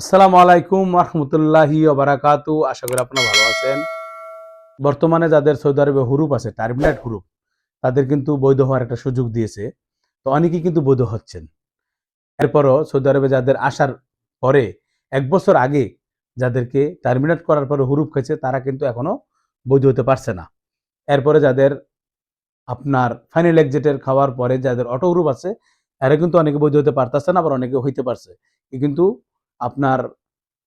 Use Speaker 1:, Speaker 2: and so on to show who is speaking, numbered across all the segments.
Speaker 1: আসসালামু আলাইকুম রহমতুল্লাহি বারাকাতু। আশা করি আপনারা ভালো আছেন। বর্তমানে যাদের সৌদি আরবে হুরুপ আছে, টার্মিনেট হুরুপ, তাদের কিন্তু বৈধ হওয়ার একটা সুযোগ দিয়েছে। তো অনেকেই কিন্তু বৈধ হচ্ছেন। এরপরও সৌদি আরবে যাদের আসার পরে, এক বছর আগে যাদেরকে টার্মিনেট করার পরে হুরুপ খেয়েছে, তারা কিন্তু এখনও বৈধ হতে পারছে না। এরপরে যাদের আপনার ফাইনাল এক্সিটের খাওয়ার পরে যাদের অটো হুরুপ আছে, এরা কিন্তু অনেকে বৈধ হতে পারতেছে না, আবার অনেকে হইতে পারছে। কিন্তু আপনার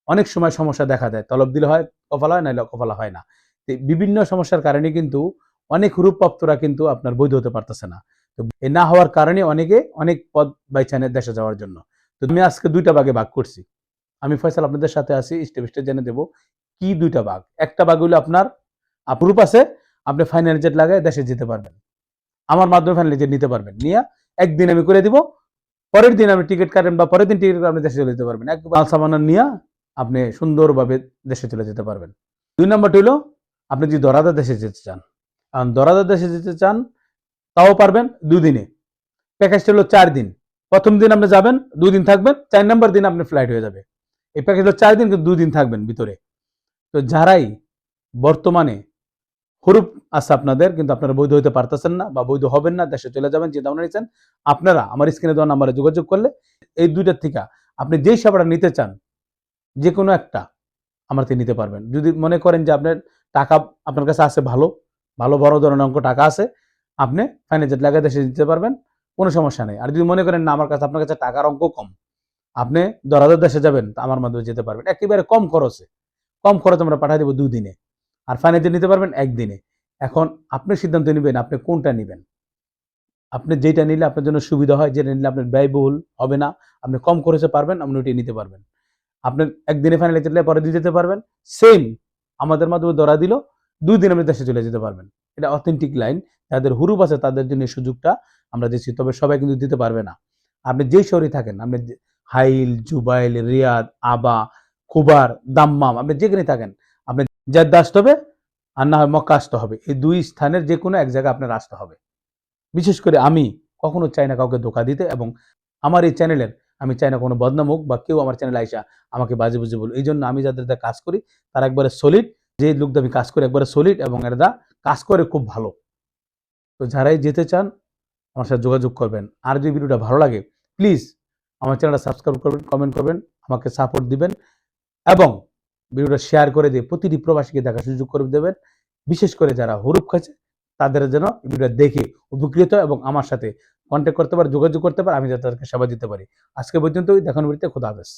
Speaker 1: অনেক সময় সমস্যা দেখা দেয়। তলব দিলে হয়, কপালা হয় নাহলে কপালা হয় না। বিভিন্ন সমস্যার কারণে কিন্তু অনেক রূপপ্রাপ্তরা কিন্তু আপনার বৈধ হতে পারতেছে না। তো এ না হওয়ার কারণে অনেকে অনেক পদ বাইছে নেয় দেশে যাওয়ার জন্য। তো আমি আজকে দুইটা ভাগে ভাগ করছি। আমি ফয়সাল আপনাদের সাথে আছি, স্টেপ স্টেপ জেনে দেবো কি দুইটা ভাগ। একটা ভাগ হলো আপনার আপরূপ আছে, আপনি ফাইনাল জেট লাগায় দেশে যেতে পারবেন। আমার মাধ্যমে ফাইনাল জেট নিতে পারবেন। নিয়ে একদিন আমি করে দিব পরের দিন আপনি টিকিট কাটেন বা পরের দিন টিকিট আপনি দেশে চলে যেতে পারবেন। একবার মাল সামানা নিয়ে আপনি সুন্দরভাবে দেশে চলে যেতে পারবেন। দুই নম্বরটি হলো, আপনি যদি দরাদা দেশে যেতে চান, কারণ দরাদা দেশে যেতে চান, তাও পারবেন দুদিনে প্যাকেজটা হলো চার দিন। প্রথম দিন আপনি যাবেন, দুই দিন থাকবেন, চার নম্বর দিন আপনি ফ্লাইট হয়ে যাবে। এই প্যাকেজ হলো চার দিন, কিন্তু দুই দিন থাকবেন ভিতরে। তো যারাই বর্তমানে হুরুপ আছে আপনাদের, কিন্তু আপনারা বৈধ হইতে পারতেছেন না বা বৈধ হবেন না, দেশে চলে যাবেন চিন্তা ভাবনা নিচ্ছেন আপনারা আমার স্ক্রিনে দেওয়া নাম্বারে যোগাযোগ করলে এই দুইটার থেকে আপনি যেই সেবাটা নিতে চান যে কোনো একটা আমার থেকে নিতে পারবেন। যদি মনে করেন যে আপনার টাকা আপনার কাছে আছে ভালো ভালো বড় ধরনের অঙ্ক টাকা আছে, আপনি ফাইন্যান্সিয়াল টাকা দেশে দিতে পারবেন, কোনো সমস্যা নেই। আর যদি মনে করেন না, আমার কাছে, আপনার কাছে টাকার অঙ্ক কম, আপনি দরাদের দেশে যাবেন আমার মাধ্যমে যেতে পারবেন। একেবারে কম খরচে, কম খরচ আমরা পাঠিয়ে দেবো দুই দিনে আর ফাইন্যান্সিয়াল নিতে পারবেন একদিনে। এখন আপনি সিদ্ধান্ত নেবেন আপনি কোনটা নেবেন। আপনি যেটা নিলে আপনার জন্য সুবিধা হয়, যেটা নিলে আপনার ব্যয়বহুল হবে না, আপনি কম খরচে পারবেন, আপনি ওইটাই নিতে পারবেন। আপনার একদিনে ফাইনাল চলে পরে দিয়ে যেতে পারবেন। সেম আমাদের মাধ্যমে ধরা দিল, দুই দিন আপনি দেশে চলে যেতে পারবেন। এটা অথেন্টিক লাইন যাদের হুরুপ আছে তাদের জন্য সুযোগটা আমরা দিচ্ছি, তবে সবাই কিন্তু দিতে পারবে না। আপনি যেই শহরে থাকেন, আপনি হাইল, জুবাইল, রিয়াদ, আবা খুবার দাম্মাম, আপনি যেখানে থাকেন জেদ্দা আসতে হবে আর না হয় মক্কা আসতে হবে। এই দুই স্থানের যে কোনো এক জায়গায় আপনার আসতে হবে। বিশেষ করে আমি কখনো চাই না কাউকে ধোকা দিতে এবং আমার এই চ্যানেলের আমি চাই না কোনো বদনাম হোক বা কেউ আমার চ্যানেলে আইসা আমাকে বাজে বুঝে বলুন এই জন্য আমি যাদের দ্বারা কাজ করি, তারা একবারে সলিড যে লোকটা আমি কাজ করি একবারে সলিড এবং এরা কাজ করে খুব ভালো। তো যারাই যেতে চান, আমার সাথে যোগাযোগ করবেন। আর যদি ভিডিওটা ভালো লাগে প্লিজ আমার চ্যানেলটা সাবস্ক্রাইব করবেন কমেন্ট করবেন, আমাকে সাপোর্ট দিবেন এবং ভিডিওটা শেয়ার করে দিয়ে প্রতিটি প্রবাসীকে দেখার সুযোগ করে দেবেন। বিশেষ করে যারা হরুপ খাচ্ছে, তাদের যেন ভিডিওটা দেখে উপকৃত এবং আমার সাথে কন্ট্যাক্ট করতে পারে, যোগাযোগ করতে পারে, আমি যাতে তাদেরকে সেবা দিতে পারি। আজকে পর্যন্তই দেখানো ভিডিওতে খোদা হাফেজ।